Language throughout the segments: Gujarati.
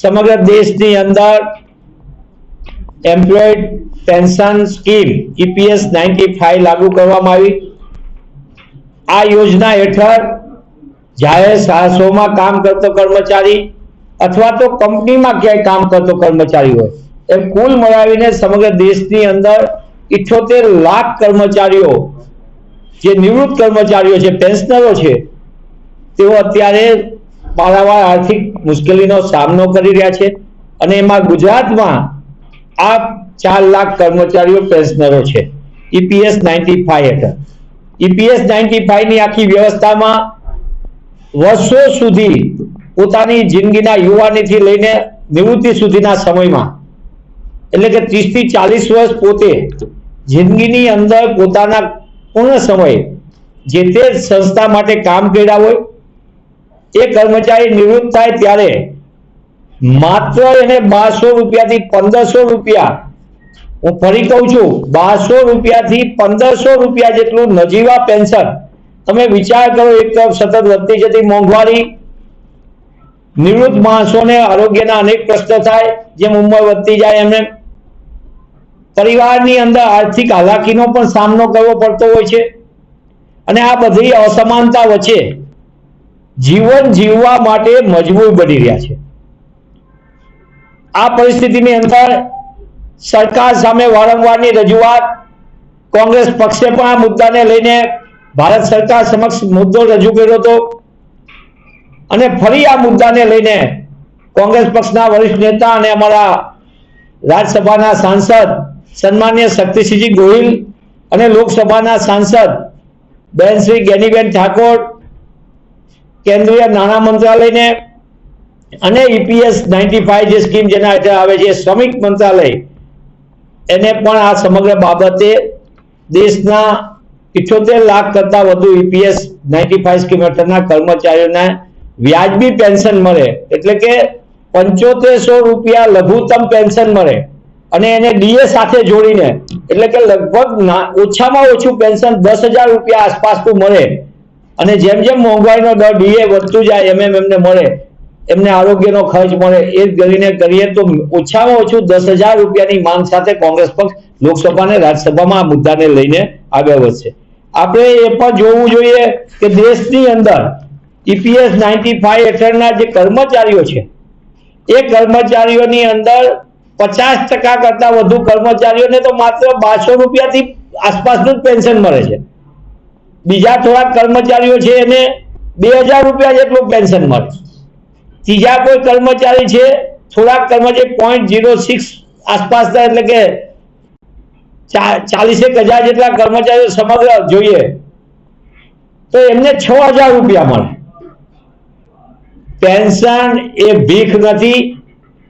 સમગ્ર દેશની અંદર employed pension scheme EPS ninety five લાગુ કરવામાં આવી. આ યોજના હેઠળ જાહેર સાહસોમાં કામ કરતો કર્મચારી અથવા તો કંપનીમાં ક્યાંય કામ કરતો કર્મચારી હોય. એમ કુલ મળાવીને સમગ્ર દેશની અંદર ઇઠોતેર લાખ કર્મચારીઓ, જે નિવૃત્ત કર્મચારીઓ છે પેન્શનરો છે, તેઓ અત્યારે પારાવાર આર્થિક મુશ્કેલીનો સામનો કરી રહ્યા છે અને એમાં ગુજરાતમાં આ ચાર લાખ કર્મચારીઓ પેન્શનરો છે. ઈપીએસ નાઇન્ટી ફાઈવ હેઠળ. ઈપીએસ નાઇન્ટી ફાઈવની આખી વ્યવસ્થામાં વર્ષો સુધી પોતાની જિંદગીના યુવાનીથી લઈને નિવૃત્તિ સુધીના સમયમાં, એટલે કે ત્રીસથી ચાલીસ વર્ષ પોતે જિંદગીની અંદર પોતાના પૂર્ણ સમય જે તે સંસ્થા માટે કામ કર્યા હોય એ કર્મચારી નિવૃત્ત થાય ત્યારે માત્ર એને બારસો રૂપિયાથી પંદરસો રૂપિયા, હું ફરી કહું છું, બારસો રૂપિયાથી પંદરસો રૂપિયા જેટલું નજીવા પેન્શન. તમે વિચાર કરો, એક તરફ સતત વધતી જતી મોંઘવારી, નિવૃત્ત માણસોને આરોગ્યના અનેક પ્રશ્નો થાય, જેમ ઉંમર વધતી જાય એમને. પરિવારની અંદર આર્થિક હાલાકીનો પણ સામનો કરવો પડતો હોય છે. અને આ બધી અસમાનતા વચ્ચે જીવન જીવવા માટે મજબૂર બની રહ્યા છે. આ પરિસ્થિતિની અંદર સરકાર સામે વારંવારની રજૂઆત, કોંગ્રેસ પક્ષે પણ આ મુદ્દાને લઈને ભારત સરકાર સમક્ષ મુદ્દો રજૂ કર્યો હતો. અને ફરી આ મુદ્દાને લઈને કોંગ્રેસ પક્ષના વરિષ્ઠ નેતા અને અમારા રાજ્યસભાના સાંસદ સન્માન્ય શક્તિસિંહજી ગોહિલ અને લોકસભાના સાંસદ બેન શ્રી ગેનીબેન ઠાકોર કેન્દ્રીય નાણાં મંત્રાલયને અને ઈપીએસ નાઇન્ટી ફાઈવ જે સ્કીમ જેના હેઠળ આવે છે શ્રમિક મંત્રાલય, એને પણ આ સમગ્ર બાબતે દેશના ઇઠ્યોતેર લાખ કરતા વધુ ઈપીએસ નાઇન્ટી ફાઈવ સ્કીમ હેઠળના કર્મચારીઓને વ્યાજબી પેન્શન મળે. એટલે કે પંચોતેરસો રૂપિયા લઘુત્તમ પેન્શન મળે. અને એને ડીએ સાથે જોડીને, એટલે કે લગભગ ઓછામાં ઓછું પેન્શન દસ હજાર રૂપિયા આસપાસનું મળે. અને જેમ જેમ મોંઘવારીનો દર ડીએ વધતું જાય, એમ એમ એમને મળે. એમને આરોગ્યનો ખર્ચ મળે. એ કરીને કરીએ તો ઓછામાં ઓછું દસ હજાર રૂપિયાની માંગ સાથે કોંગ્રેસ પક્ષ લોકસભા અને રાજ્યસભામાં આ મુદ્દાને લઈને આગળ વધશે. આપણે એ પણ જોવું જોઈએ કે દેશની અંદર ઈપીએસ નાઇન્ટી ફાઈવ હેઠળના જે કર્મચારીઓ છે, એ કર્મચારીઓની અંદર પચાસ ટકા કરતા વધુ કર્મચારીઓને તો માત્ર બારસો રૂપિયાથી આસપાસનું જ પેન્શન મળે છે. બીજા થોડાક કર્મચારીઓ છે એને બે હજાર રૂપિયા જેટલું પેન્શન મળે. ત્રીજા કોઈ કર્મચારી છે, થોડાક કર્મચારી પોઈન્ટ જીરો સિક્સ આસપાસના એટલે કે ચાલીસેક હજાર જેટલા કર્મચારીઓ સમગ્ર જોઈએ, તો એમને છ હજાર રૂપિયા મળે. પેન્શન એ ભીખ નથી,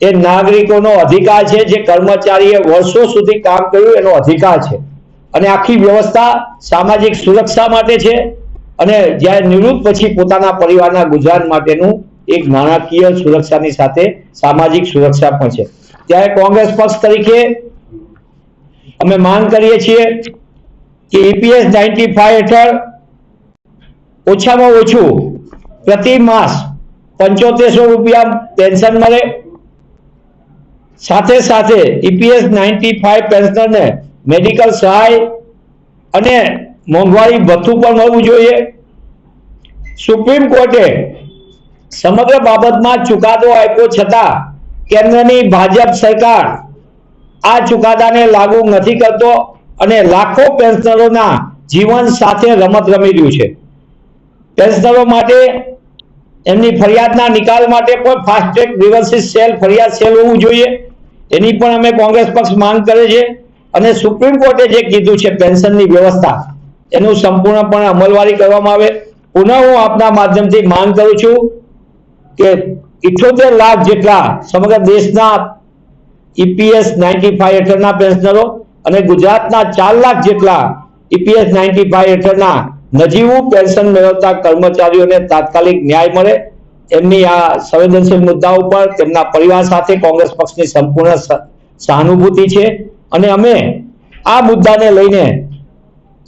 એ નાગરિકોનો અધિકાર છે, જે કર્મચારીએ વર્ષો સુધી કામ કર્યું એનો અધિકાર છે. અને આખી વ્યવસ્થા સામાજિક સુરક્ષા માટે છે અને જ્યારે નિવૃત્ત પછી પોતાના પરિવારના ગુજરાન માટેનું એક નાણાકીય સુરક્ષાની સાથે સામાજિક સુરક્ષા પણ છે. ત્યારે કોંગ્રેસ પક્ષ તરીકે અમે માંગ કરીએ છીએ કે ઈપીએસ નાઇન્ટી ફાઈવ હેઠળ ઓછામાં ઓછું પ્રતિ માસ પંચોતેરસો રૂપિયા પેન્શન મળે. સાથે સાથે ઈપીએસ નાઇન્ટી ફાઈવ પેન્શનરને મેડિકલ સહાય અને મોંઘવારી ભથ્થું પણ મળવું જોઈએ. સુપ્રીમ કોર્ટે સમગ્ર બાબતમાં ચુકાદો આપ્યો છતાં કેન્દ્રની ભાજપ સરકાર આ ચુકાદાને લાગુ નથી કરતો અને લાખો પેન્શનરોના જીવન સાથે રમત રમી રહ્યું છે. પેન્શનરો માટે એમની ફરિયાદના નિકાલ માટે પણ ફાસ્ટ ટ્રેક ગ્રીવન્સીસ સેલ ફરિયાદ સેલ હોવું જોઈએ. એની પણ અમે કોંગ્રેસ પક્ષ માંગ કરે છે. અને સુપ્રીમ કોર્ટે જે કીધું છે પેન્શનની વ્યવસ્થા, એનું સંપૂર્ણપણે અમલવારી કરવામાં આવે. પુનઃ હું આપના માધ્યમથી માંગ કરું છું કે ઇઠોતેર લાખ જેટલા સમગ્ર દેશના ઈપીએસ નાઇન્ટી ફાઈવ હેઠળના પેન્શનરો અને ગુજરાતના ચાર લાખ જેટલા ઈપીએસ નાઇન્ટી ફાઈવ હેઠળના નજીવું પેન્શન મેળવતા કર્મચારીઓને તાત્કાલિક ન્યાય મળે. એમની આ સંવેદનશીલ મુદ્દા ઉપર તેમના પરિવાર સાથે કોંગ્રેસ પક્ષની સંપૂર્ણ સહાનુભૂતિ છે. અને અમે આ મુદ્દાને લઈને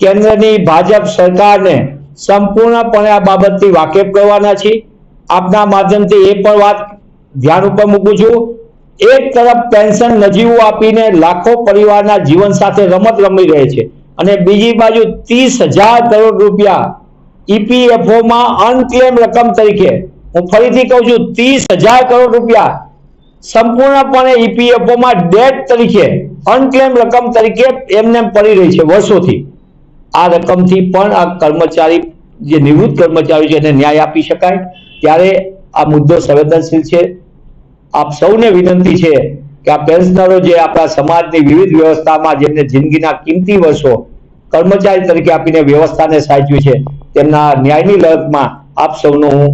કેન્દ્રની ભાજપ સરકારને સંપૂર્ણપણે આ બાબતથી વાકેફ કરવાના છીએ. આપના માધ્યમથી એ પણ વાત ધ્યાન ઉપર મૂકું છું. એક તરફ પેન્શન નજીવું આપીને લાખો પરિવારના જીવન સાથે રમત રમી રહે છે અને બીજી બાજુ ત્રીસ હજાર કરોડ રૂપિયા ઈપીએફઓમાં અનક્લેમ રકમ તરીકે હું ફરીથી કહું છું, ત્રીસ હજાર કરોડ રૂપિયા સંપૂર્ણપણે ઈપીએફઓમાં ડેટ તરીકે અનક્લેમ રકમ તરીકે એમને પડી રહી છે વર્ષોથી. આ રકમથી પણ આ કર્મચારી, જે નિવૃત્ત કર્મચારી છે એને ન્યાય આપી શકાય. ત્યારે આ મુદ્દો સંવેદનશીલ છે. આપ સૌને વિનંતી છે કે આ પેન્શનરો જે આપણા સમાજની વિવિધ વ્યવસ્થામાં જેમને જિંદગીના કિંમતી વર્ષો કર્મચારી તરીકે આપીને વ્યવસ્થાને સાચવી છે, તેમના ન્યાયની લડતમાં આપ સૌનો હું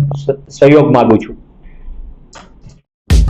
સહયોગ માગું છું.